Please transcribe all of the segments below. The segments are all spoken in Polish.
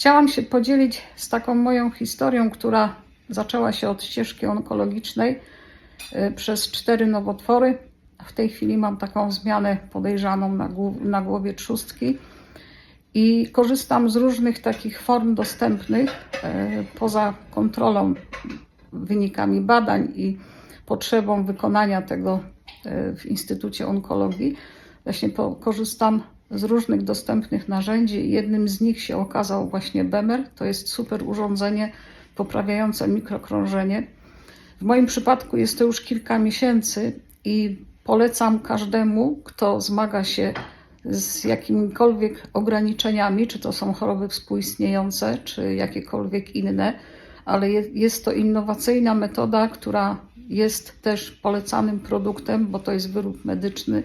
Chciałam się podzielić z taką moją historią, która zaczęła się od ścieżki onkologicznej y, przez cztery nowotwory. W tej chwili mam taką zmianę podejrzaną na, na głowie trzustki i korzystam z różnych takich form dostępnych e, poza kontrolą, wynikami badań i potrzebą wykonania tego e, w Instytucie Onkologii. Właśnie korzystam z różnych dostępnych narzędzi. Jednym z nich się okazał właśnie BEMER. To jest super urządzenie poprawiające mikrokrążenie. W moim przypadku jest to już kilka miesięcy i polecam każdemu, kto zmaga się z jakimikolwiek ograniczeniami, czy to są choroby współistniejące, czy jakiekolwiek inne, ale je- jest to innowacyjna metoda, która jest też polecanym produktem, bo to jest wyrób medyczny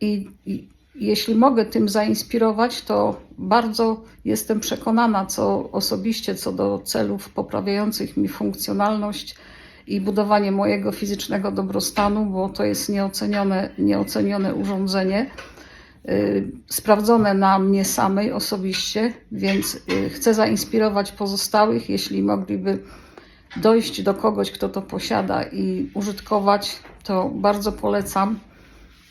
i, i jeśli mogę tym zainspirować, to bardzo jestem przekonana, co osobiście, co do celów poprawiających mi funkcjonalność i budowanie mojego fizycznego dobrostanu, bo to jest nieocenione, nieocenione urządzenie, y, sprawdzone na mnie samej osobiście, więc y, chcę zainspirować pozostałych, jeśli mogliby dojść do kogoś, kto to posiada i użytkować, to bardzo polecam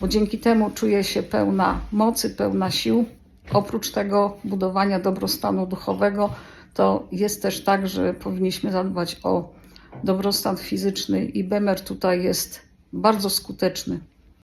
bo dzięki temu czuję się pełna mocy, pełna sił. Oprócz tego budowania dobrostanu duchowego, to jest też tak, że powinniśmy zadbać o dobrostan fizyczny i Bemer tutaj jest bardzo skuteczny.